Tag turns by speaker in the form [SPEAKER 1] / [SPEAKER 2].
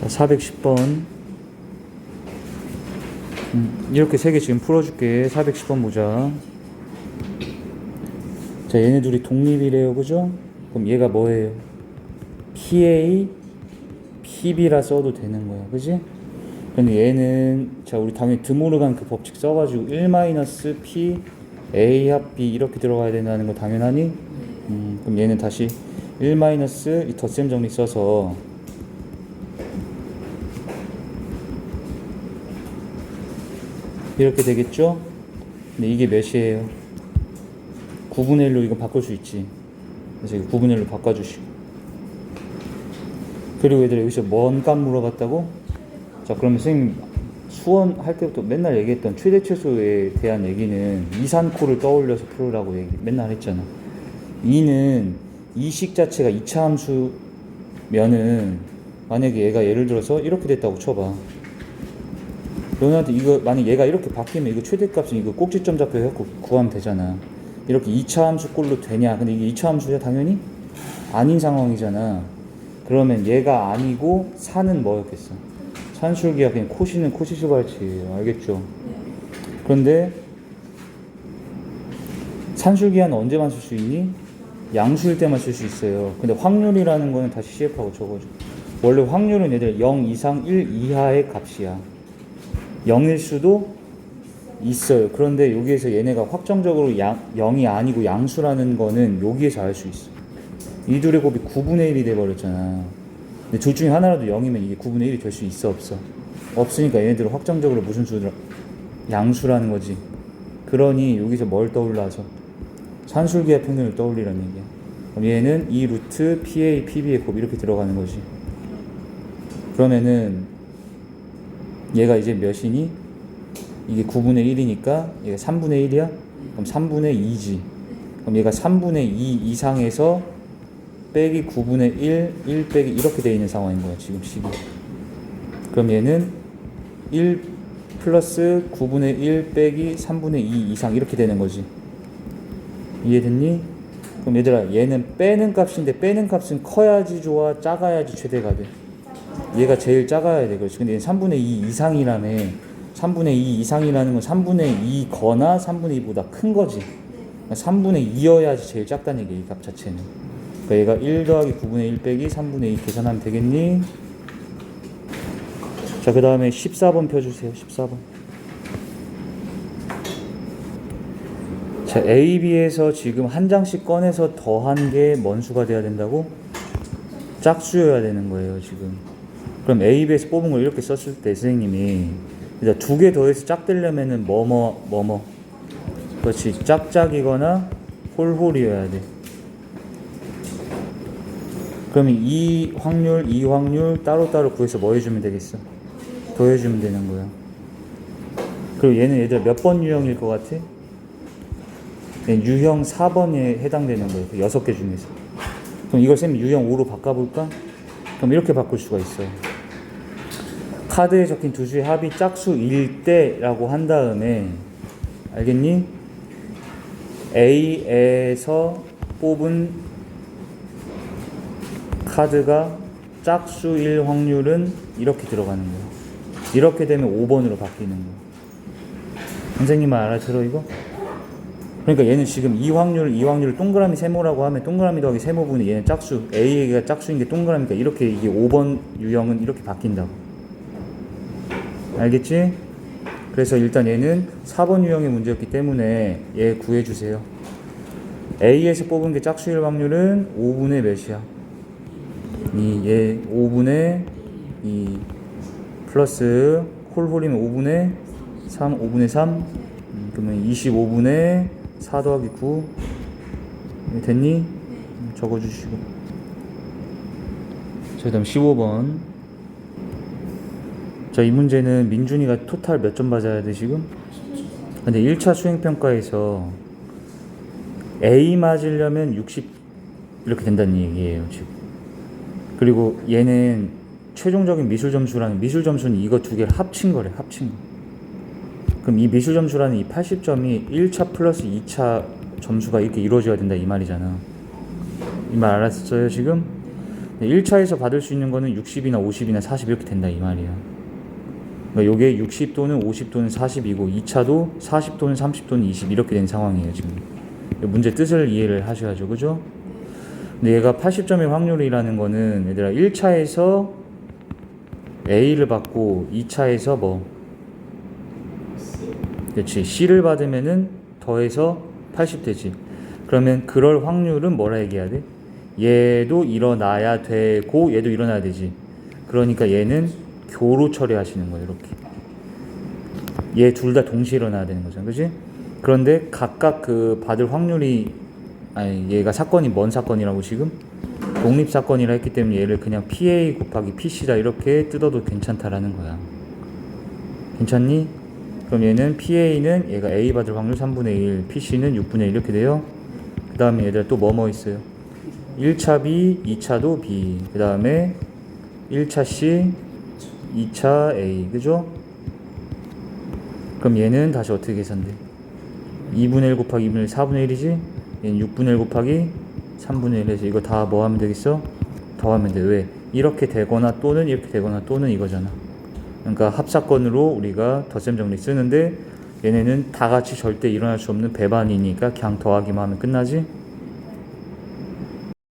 [SPEAKER 1] 자, 410번. 음, 이렇게 세 개 지금 풀어줄게. 410번 보자. 자, 얘네 둘이 독립이래요. 그죠? 그럼 얘가 뭐예요? PA, PB라 써도 되는 거야. 그지? 근데 얘는, 자, 우리 당연히 드모르간 그 법칙 써가지고 1-P, A 합 B 이렇게 들어가야 된다는 거 당연하니? 음, 그럼 얘는 다시 1 마이너스 이 덧셈 정리 써서 이렇게 되겠죠? 근데 이게 몇이에요? 9분의 1로 이거 바꿀 수 있지. 그래서 이거 9분의 1로 바꿔주시고. 그리고 얘들 여기서 뭔 값 물어봤다고? 자, 그러면 선생님 수원 할 때부터 맨날 얘기했던 최대 최소에 대한 얘기는 이산코를 떠올려서 풀으라고 얘기 맨날 했잖아. 이는 이식 자체가 이차 함수면은 만약에 얘가 예를 들어서 이렇게 됐다고 쳐봐. 너네한테 이거 만약 얘가 이렇게 바뀌면 이거 최대값은 이거 꼭지점 잡혀 갖고 구하면 되잖아. 이렇게 2차 함수 꼴로 되냐? 근데 이게 2차 함수야 당연히 아닌 상황이잖아. 그러면 얘가 아니고 산은 뭐였겠어? 산술기가 그냥 코시는 코시스 발치예요. 알겠죠? 그런데 산술기한은 언제만 쓸 수 있니? 양수일 때만 쓸 수 있어요. 근데 확률이라는 거는 다시 CF하고 적어줘. 원래 확률은 얘들 0 이상 1 이하의 값이야. 0일 수도 있어요. 그런데 여기에서 얘네가 확정적으로 양, 0이 아니고 양수라는 거는 여기에서 알 수 있어. 이 둘의 곱이 9분의 1이 돼버렸잖아. 근데 둘 중에 하나라도 0이면 이게 9분의 1이 될 수 있어, 없어? 없으니까 얘네들은 확정적으로 무슨 수들 양수라는 거지. 그러니 여기서 뭘 떠올라서 산술기의 평균을 떠올리라는 얘기야. 그럼 얘는 이 루트 PA, PB의 곱 이렇게 들어가는 거지. 그러면은 얘가 이제 몇이니? 이게 9분의 1이니까 얘가 3분의 1이야? 그럼 3분의 2지. 그럼 얘가 3분의 2 이상에서 빼기 9분의 1, 1 빼기 이렇게 돼 있는 상황인 거야, 지금 식이. 그럼 얘는 1 플러스 9분의 1 빼기 3분의 2 이상 이렇게 되는 거지. 이해됐니? 그럼 얘들아, 얘는 빼는 값인데 빼는 값은 커야지 좋아, 작아야지 최대가 돼. 얘가 제일 작아야 돼. 그렇지. 근데 얘는 3분의 2 이상이라며. 3분의 2 이상이라는 건 3분의 2 거나 3분의 2보다 큰 거지. 3분의 2여야지 제일 작다는 얘기야, 이 값 자체는. 그러니까 얘가 1 더하기 9분의 1 빼기 3분의 2 계산하면 되겠니? 자, 그 다음에 14번 펴주세요. 14번. 자, A, B에서 지금 한 장씩 꺼내서 더한 게 뭔 수가 돼야 된다고? 짝수여야 되는 거예요, 지금. 그럼 A, B에서 뽑은 걸 이렇게 썼을 때 선생님이 일단 두개 더해서 짝되려면은 뭐뭐 뭐뭐 그렇지 짝짝이거나 홀홀이어야 돼. 그러면 이 확률, 이 확률 따로따로 구해서 뭐 해주면 되겠어? 더해주면 되는 거야. 그리고 얘는 얘들 몇 번 유형일 것 같아? 유형 4번에 해당되는 거예요. 그 여섯 개 중에서. 그럼 이걸 쌤 유형 5로 바꿔볼까? 그럼 이렇게 바꿀 수가 있어요. 카드에 적힌 두 수의 합이 짝수일 때라고 한 다음에 알겠니? A에서 뽑은 카드가 짝수일 확률은 이렇게 들어가는 거야. 이렇게 되면 5번으로 바뀌는 거야. 선생님 말 알아들어 이거? 그러니까 얘는 지금 이 확률, 이 확률을 동그라미 세모라고 하면 동그라미 더하기 세모분이 얘는 짝수, A가 짝수인 게 동그라미니까 이렇게 이게 5번 유형은 이렇게 바뀐다고. 알겠지? 그래서 일단 얘는 4번 유형의 문제였기 때문에 얘 구해주세요. A에서 뽑은 게 짝수일 확률은 5분의 몇이야? 이, 얘 5분의 2 플러스 홀홀이면 5분의 3, 5분의 3 음, 그러면 25분의 4 더하기 9 됐니? 음, 적어주시고 자, 그 다음 15번 자, 이 문제는 민준이가 토탈 몇 점 맞아야 돼, 지금? 근데 1차 수행평가에서 A 맞으려면 60 이렇게 된다는 얘기예요, 지금. 그리고 얘는 최종적인 미술 점수라는 미술 점수는 이거 두 개를 합친 거래, 합친 거. 그럼 이 미술 점수라는 이 80점이 1차 플러스 2차 점수가 이렇게 이루어져야 된다 이 말이잖아. 이 말 알았어요, 지금? 1차에서 받을 수 있는 거는 60이나 50이나 40 이렇게 된다 이 말이야. 그러니까 요게 60 또는 50 또는 40이고 2차도 40 또는 30 또는 20 이렇게 된 상황이에요 지금. 이 문제 뜻을 이해를 하셔야죠, 그죠? 근데 얘가 80점의 확률이라는 거는 얘들아 1차에서 A를 받고 2차에서 뭐 그렇지 C를 받으면은 더해서 80 되지. 그러면 그럴 확률은 뭐라 얘기해야 돼? 얘도 일어나야 되고 얘도 일어나야 되지. 그러니까 얘는 교로 처리하시는 거예요, 이렇게. 얘 둘 다 동시에 일어나야 되는 거잖아, 그지? 그런데 각각 그 받을 확률이 아니 얘가 사건이 뭔 사건이라고 지금 독립 사건이라 했기 때문에 얘를 그냥 PA 곱하기 PC다 이렇게 뜯어도 괜찮다라는 거야. 괜찮니? 그럼 얘는 PA는 얘가 A 받을 확률 3분의 1, PC는 6분의 1 이렇게 돼요. 그 다음에 얘들 또 뭐 뭐 있어요? 1차 B, 2차도 B. 그 다음에 1차 C, 2차 A. 그죠? 그럼 얘는 다시 어떻게 계산돼? 2분의 1 곱하기 2분의 1, 4분의 1이지? 얘는 6분의 1 곱하기 3분의 1에서 이거 다 뭐 하면 되겠어? 더하면 돼. 왜? 이렇게 되거나 또는 이렇게 되거나 또는 이거잖아. 그러니까 합사건으로 우리가 덧셈 정리 쓰는데 얘네는 다 같이 절대 일어날 수 없는 배반이니까 그냥 더하기만 하면 끝나지?